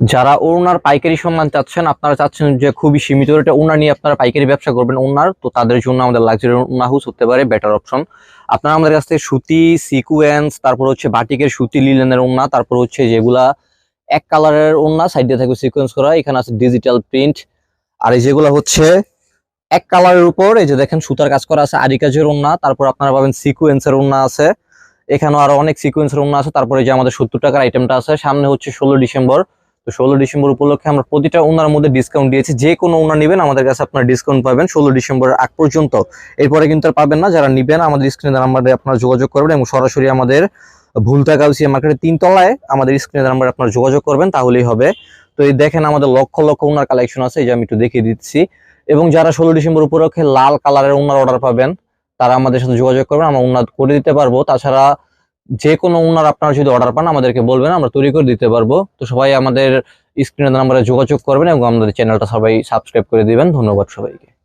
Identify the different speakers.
Speaker 1: যারা ওনার পাইকারি সম্মান চাচ্ছেন, আপনারা চাচ্ছেন যে খুবই সীমিত রেটে ওনার নিয়ে আপনারা পাইকারি ব্যবসা করবেন ওনার, তো তাদের জন্য আমাদের লাক্সারি ওনা হাউস হতে পারে বেটার অপশন আপনারা আমাদের কাছ থেকে সুতি সিকুয়েন্স তারপর হচ্ছে বাটিকের সুতি লিলেনের ওনা, তারপর হচ্ছে যেগুলা এক কালারের ওনা সাইডে থাকবে সিকুয়েন্স করা, এখানে আছে ডিজিটাল প্রিন্ট আর এই যেগুলো হচ্ছে এক কালারের উপর, এই যে দেখেন সুতার কাজ করা আছে আরি কাজের ওনা, তারপর আপনারা পাবেন সিকুয়েন্সের ওনা আছে। এখানেও আরও অনেক সিকুয়েন্সের ওনা আছে, তারপরে যে আমাদের সত্তর টাকার আইটেমটা আছে, সামনে হচ্ছে ষোলো ডিসেম্বর। তো ষোলো ডিসেম্বর উপলক্ষে আমরা প্রতিটা ওনার মধ্যে ডিসকাউন্ট দিয়েছি। যে কোনো ওনার নেবেন, আমাদের কাছে আপনার ডিসকাউন্ট পাবেন ষোলো ডিসেম্বরের আগ পর্যন্ত। এরপরে কিন্তু আর পাবেন না, যারা নিবেন, আমাদের স্ক্রিনের নাম্বারে আপনারা যোগাযোগ করবেন এবং সরাসরি আমাদের ভুলতা গাউসিয়া মার্কেটের তিনতলায় আমাদের স্ক্রিনের নাম্বারে আপনারা যোগাযোগ করবেন, তাহলেই হবে। তো এই দেখেন আমাদের লক্ষ লক্ষ ওনার কালেকশন আছে, এই যে আমি একটু দেখিয়ে দিচ্ছি। এবং যারা ষোলো ডিসেম্বর উপলক্ষে লাল কালারের ওনার অর্ডার পাবেন, তারা আমাদের সাথে যোগাযোগ করবেন, আমরা উন্নাত করে দিতে পারব। তাছাড়া যে কোনো উনার আপনারা যদি অর্ডার পান, আমাদেরকে বলবেন, আমরা তৈরি করে দিতে পারব। তো সবাই আমাদের স্ক্রিনের নাম্বারে যোগাযোগ করবেন এবং আমাদের চ্যানেলটা সবাই সাবস্ক্রাইব করে দিবেন। ধন্যবাদ সবাইকে।